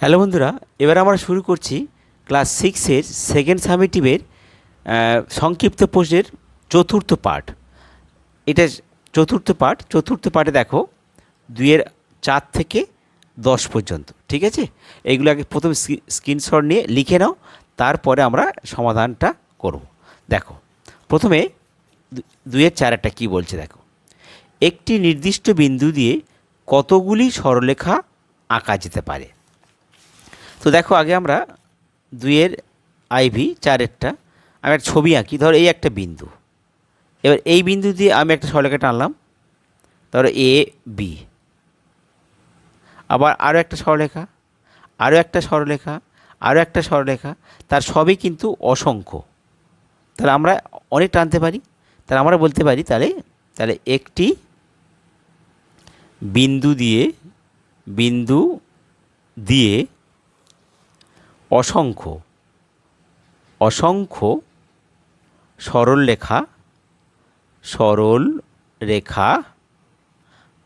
Hello বন্ধুরা, এবার আমরা শুরু করছি ক্লাস সিক্সের সেকেন্ড সামিটিভের সংক্ষিপ্ত প্রশ্নের চতুর্থ পাঠ। এটা চতুর্থ পাঠ, চতুর্থ পাঠে দেখো, দুইয়ের চার থেকে দশ পর্যন্ত, ঠিক আছে? এইগুলো আগে প্রথম স্ক্রিনশট নিয়ে লিখে নাও, তারপরে আমরা সমাধানটা করব। দেখো, প্রথমে দুইয়ের চার একটা কী বলছে দেখো। একটি নির্দিষ্ট বিন্দু দিয়ে কতগুলি সরলরেখা আঁকা যেতে পারে? তো দেখো, আগে আমরা দুইয়ের আইভি চারেরটা, আমি একটা ছবি আঁকি। ধরো, এই একটা বিন্দু। এবার এই বিন্দু দিয়ে আমি একটা সরলরেখা টানলাম। ধরো এ বি আবার আরও একটা সরলরেখা আরও একটা সরলরেখা আরও একটা সরলরেখা, তার সবই কিন্তু অসংখ্য। তাহলে আমরা অনেক টানতে পারি। তাহলে আমরা বলতে পারি, তাহলে তাহলে একটি বিন্দু দিয়ে বিন্দু দিয়ে অসংখ্য। অসংখ্য সরল রেখা সরল রেখা,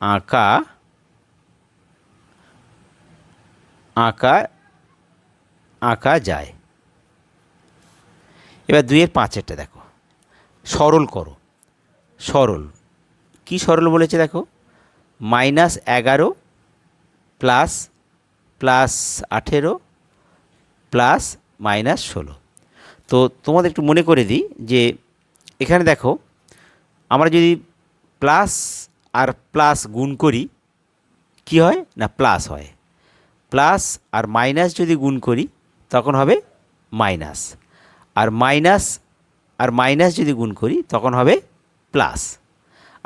আঁকা আঁকা আঁকা যায়। এবার দুইয়ের পাঁচেরটা দেখো। সরল করো। সরল। কি সরল বলেছে দেখো? মাইনাস এগারো প্লাস প্লাস আঠেরো প্লাস মাইনাস ষোলো। তো তোমাদের একটু মনে করে দিই যে এখানে দেখো, আমরা যদি প্লাস আর প্লাস গুণ করি, কি হয় না প্লাস হয়? প্লাস আর মাইনাস যদি গুণ করি, তখন হবে মাইনাস। আর মাইনাস আর মাইনাস যদি গুণ করি, তখন হবে প্লাস।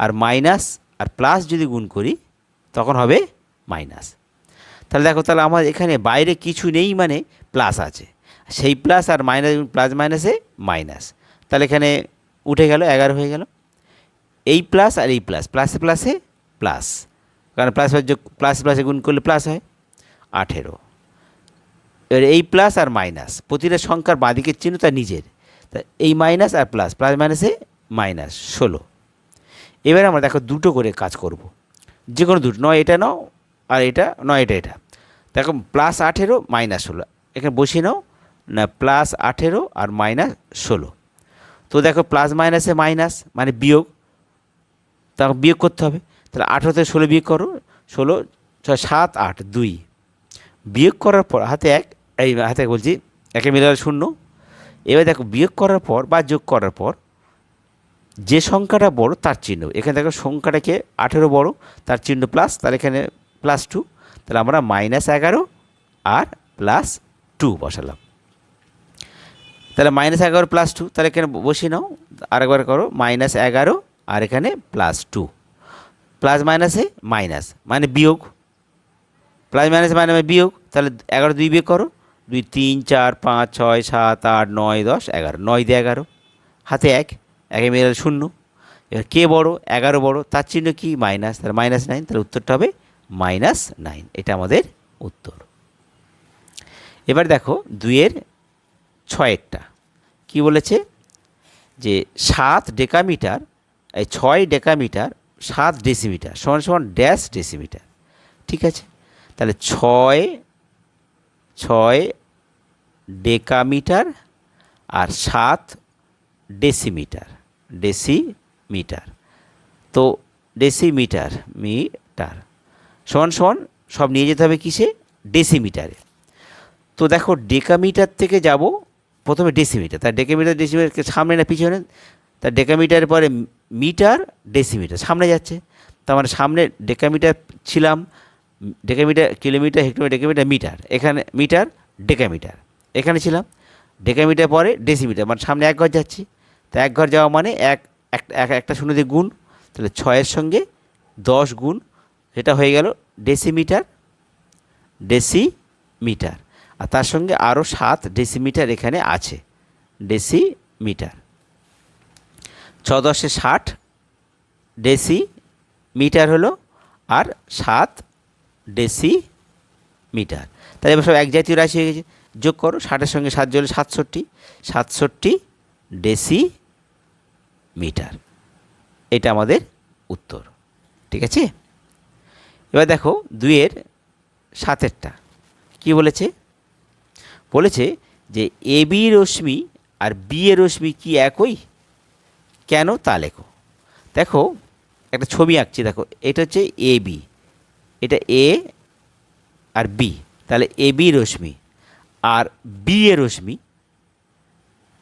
আর মাইনাস আর প্লাস যদি গুণ করি, তখন হবে মাইনাস। তাহলে দেখো, তাহলে আমার এখানে বাইরে কিছু নেই মানে প্লাস আছে। সেই প্লাস আর মাইনাস প্লাস মাইনাসে মাইনাস তাহলে এখানে উঠে গেল, এগারো হয়ে গেল। এই প্লাস আর এই প্লাস প্লাসে প্লাসে প্লাস কারণ প্লাস প্লাস প্লাসে গুণ করলে প্লাস হয়। আঠেরো। এবার এই প্লাস আর মাইনাস প্রতিটা সংখ্যার বাঁদিকের চিহ্ন তার নিজের। তা এই মাইনাস আর প্লাস প্লাস মাইনাসে মাইনাস ষোলো। এবার আমরা দেখো দুটো করে কাজ করব। যে কোনো দুটো, নয় এটা নাও আর এটা, নয় এটা এটা। দেখো প্লাস আঠেরো মাইনাস ষোলো। এখানে বসিয়ে নাও। না প্লাস আঠেরো আর মাইনাস ষোলো। তো দেখো প্লাস মাইনাসে মাইনাস মানে বিয়োগ। তখন বিয়োগ করতে হবে। তাহলে আঠেরো থেকে ষোলো বিয়োগ করো। ষোলো, ছয়, সাত, আট, দুই। বিয়োগ করার পর, হাতে এক, এই হাতে বলছি, একে মিলে শূন্য। এবার দেখো, বিয়োগ করার পর বা যোগ করার পর, যে সংখ্যাটা বড় তার চিহ্ন। এখানে দেখো, সংখ্যাটাকে আঠেরো বড়, তার চিহ্ন প্লাস তাহলে এখানে প্লাস টু তাহলে আমরা মাইনাস এগারো আর প্লাস টু বসালাম। তাহলে মাইনাস এগারো প্লাস টু তাহলে এখানে বসিয়ে নাও, আরেকবার করো মাইনাস এগারো, আর এখানে প্লাস টু প্লাস মাইনাসে মাইনাস মানে বিয়োগ। প্লাস মাইনাস মানে বিয়োগ, তাহলে এগারো দুই বিয়োগ করো, দুই, তিন, চার, পাঁচ, ছয়, সাত, আট, নয়, দশ, এগারো। নয় দিয়ে এগারো। হাতে এক, একে মেরে শূন্য। এবার কে বড়? এগারো বড়। তার চিহ্ন কি? মাইনাস তাহলে মাইনাস নাইন তাহলে উত্তরটা হবে মাইনাস নাইন এটা আমাদের উত্তর। এবার দেখো দুইয়ের ছয়েরটা। কি বলেছে? যে সাত ডেকামিটার, এই ছয় ডেকামিটার, সাত ডেসিমিটার, সমান সমান ড্যাশ ডেসিমিটার। ঠিক আছে? তাহলে ছয় ছয় ডেকামিটার আর সাত ডেসিমিটার ডেসিমিটার। তো ডেসিমিটার মিটার, সমান সমান সব নিয়ে যেতে হবে কিসে? ডেসিমিটারে। তো দেখো ডেকামিটার থেকে যাব, প্রথমে ডেসিমিটার, তার ডেকামিটার, ডেসিমিটার সামনে না পিছনে, তার ডেকামিটারের পরে মিটার, ডেসিমিটার, সামনে যাচ্ছে, তার মানে সামনে ডেকামিটার ছিলাম, decametre kilometre, hectometre, decametre metre, এখানে মিটার, ডেকামিটার, এখানে ছিলাম, ডেকামিটার পরে ডেসিমিটার মানে সামনে এক ঘর যাচ্ছি, তা এক ঘর যাওয়া মানে এক, এক- এক, একটা শূন্য দিয়ে গুণ, তাহলে ছয়ের সঙ্গে দশ গুণ, সেটা হয়ে গেল ডেসিমিটার ডেসিমিটার। আর তার সঙ্গে আরও সাত ডেসিমিটার এখানে আছে। ডেসিমিটার ছ দশে ষাট ডেসি মিটার হলো আর সাত ডেসি মিটার তাহলে এবার সব এক জাতীয় রাশি হয়ে গেছে। যোগ করো, ষাটের সঙ্গে সাত জলে সাতষট্টি সাতষট্টি ডেসি মিটার এটা আমাদের উত্তর, ঠিক আছে? এবার দেখো দুইয়ের সাতেরটা, কি বলেছে? বলেছে যে এ, বি রশ্মি আর বি এর রশ্মি কি একই? কেন তা লেখো। দেখো, একটা ছবি আঁকছি, দেখো, এটা হচ্ছে এ, বি। এটা এ আর বি। তাহলে A, B Rashmi R B A রশ্মি।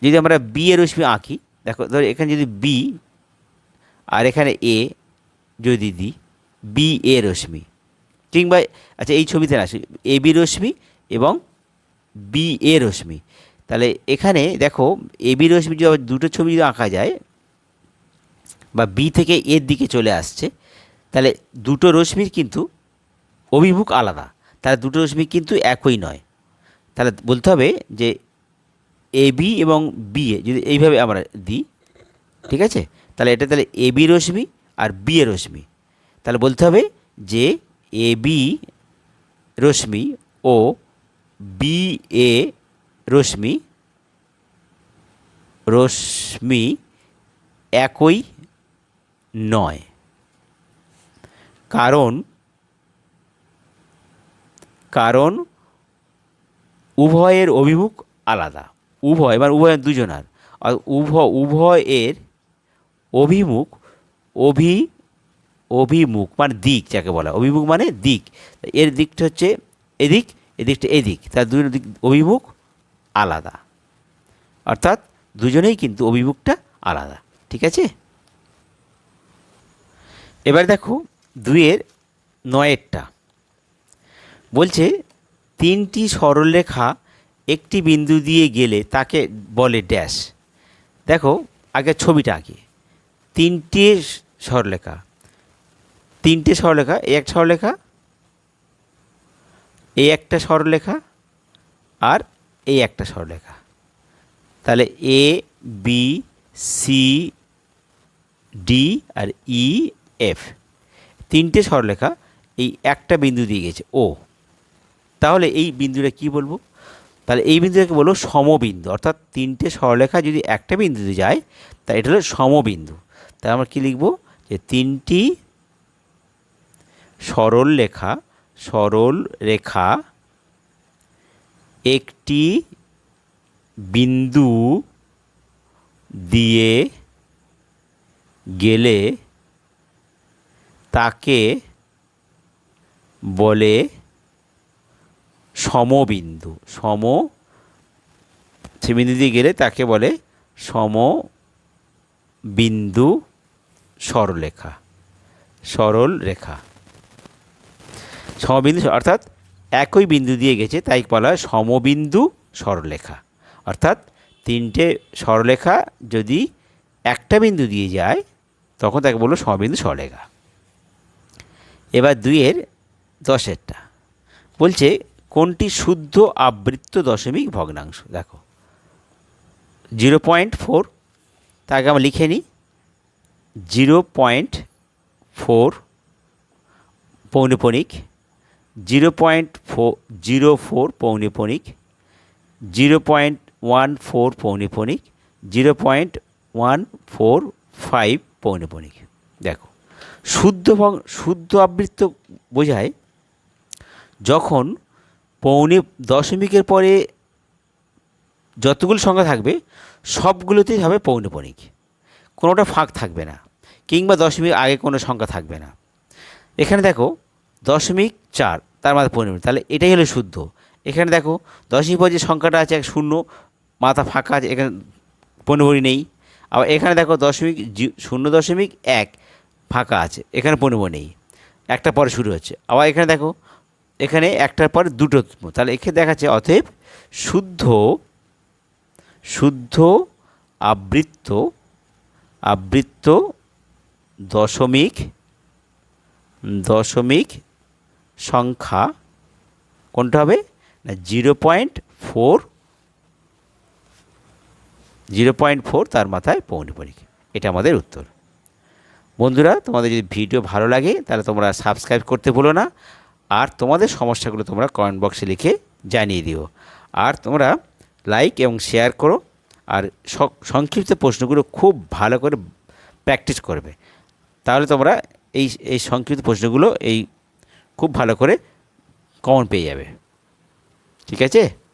যদি আমরা বি এ রশ্মি আঁকি, দেখো, ধর এখানে যদি বি আর এখানে এ যদি দিই বি এ রশ্মি। কিংবা আচ্ছা এই ছবিতে না এ, বি রশ্মি এবং বি এ রশ্মি। তাহলে এখানে দেখো, এ, বি রশ্মি যদি দুটো ছবি যদি আঁকা যায়, বা বি থেকে এর দিকে চলে আসছে, তাহলে দুটো রশ্মির কিন্তু অভিমুখ আলাদা। তাহলে দুটো রশ্মি কিন্তু একই নয়। তাহলে বলতে হবে যে এ, বি এবং বি এ, যদি এইভাবে আমরা দিই, ঠিক আছে? তাহলে এটা তাহলে A, B Rashmi R B A রশ্মি। তাহলে বলতে হবে যে এ, B Rashmi O B A রশ্মি রশ্মি একই নয়। কারণ কারণ উভয়ের অভিমুখ আলাদা। উভয় মানে উভয় দুজনার আর। উভয় উভয়ের অভিমুখ, অভি, অভিমুখ মানে দিক, যাকে বলা। অভিমুখ মানে দিক। এর দিকটা হচ্ছে এদিক এদিকটা এদিক। তার দুই দিক অভিমুখ আলাদা। অর্থাৎ দুজনেই কিন্তু অভিমুখটা আলাদা। ঠিক আছে? এবার দেখো দুইয়ের নয়েরটা। বলছে, তিনটি সরলরেখা একটি বিন্দু দিয়ে গেলে তাকে বলে ড্যাশ। দেখো, আগে ছবিটা আঁকি তিনটে সরলরেখা। তিনটে সরলরেখা এই একটা সরলরেখা এই একটা সরলরেখা আর এই একটা সরলরেখা তাহলে এ বি সি ডি আর ই এফ তিনটে সরলরেখা এই একটা বিন্দু দিয়ে গেছে ও তাহলে এই বিন্দুটা কি বলব? তাহলে এই বিন্দুটাকে বলব সমবিন্দু, অর্থাৎ তিনটে সরলরেখা যদি একটা বিন্দুতে যায়, তা এটা হলো সমবিন্দু। তাহলে আমরা কী লিখব? যে তিনটি সরল রেখা সরল রেখা, একটি বিন্দু দিয়ে গেলে তাকে বলে সমবিন্দু। সম সে বিন্দু দিয়ে গেলে তাকে বলে সমবিন্দু সরলরেখা, সরল রেখা। সমবিন্দু অর্থাৎ একই বিন্দু দিয়ে গেছে, তাই বলা হয় সমবিন্দু সরলরেখা অর্থাৎ তিনটে সরলরেখা যদি একটা বিন্দু দিয়ে যায়, তখন তাকে বলল সমবিন্দু সরলরেখা এবার দুইয়ের দশেরটা। বলছে, কোনটি শুদ্ধ আবৃত্ত দশমিক ভগ্নাংশ? দেখো, জিরো পয়েন্ট ফোর তাকে আমরা লিখে নিই, zero point four পৌনপণিক zero point four zero four পৌনপণিক zero point one four পৌনপণিক zero point one four five পৌনপণিক দেখো, শুদ্ধ শুদ্ধ আবৃত্ত বোঝায় যখন পৌনে, দশমিকের পরে যতগুলো সংখ্যা থাকবে, সবগুলোতেই হবে পৌনপণিক কোনোটা ফাঁক থাকবে না, কিংবা দশমিক আগে কোনো সংখ্যা থাকবে না। এখানে দেখো দশমিক চার, তার মাথা পৌনপণিক তাহলে এটাই হলো শুদ্ধ। এখানে দেখো, দশমিক পর যে সংখ্যাটা আছে এক শূন্য, মাথা ফাঁকা আছে, এখানে পৌনপণি নেই। আবার এখানে দেখো দশমিক শূন্য দশমিক এক ফাঁকা আছে, এখানে পনেরো নেই। একটা পরে শুরু হচ্ছে। আবার এখানে দেখো, এখানে একটার পরে দুটো তাহলে এখানে দেখাচ্ছে অতএব শুদ্ধ শুদ্ধ আবৃত্ত আবৃত্ত দশমিক দশমিক সংখ্যা কোনটা হবে? না, zero point four, zero point four তার মাথায় পৌনপণিক এটা আমাদের উত্তর। বন্ধুরা, তোমাদের যদি ভিডিও ভালো লাগে, তাহলে তোমরা সাবস্ক্রাইব করতে ভুলো না। আর তোমাদের সমস্যাগুলো তোমরা কমেন্ট বক্সে লিখে জানিয়ে দিও। আর তোমরা লাইক এবং শেয়ার করো। আর সংক্ষিপ্ত প্রশ্নগুলো খুব ভালো করে প্র্যাকটিস করবে। তাহলে তোমরা এই এই সংক্ষিপ্ত প্রশ্নগুলো, এই খুব ভালো করে কমন পেয়ে যাবে। ঠিক আছে?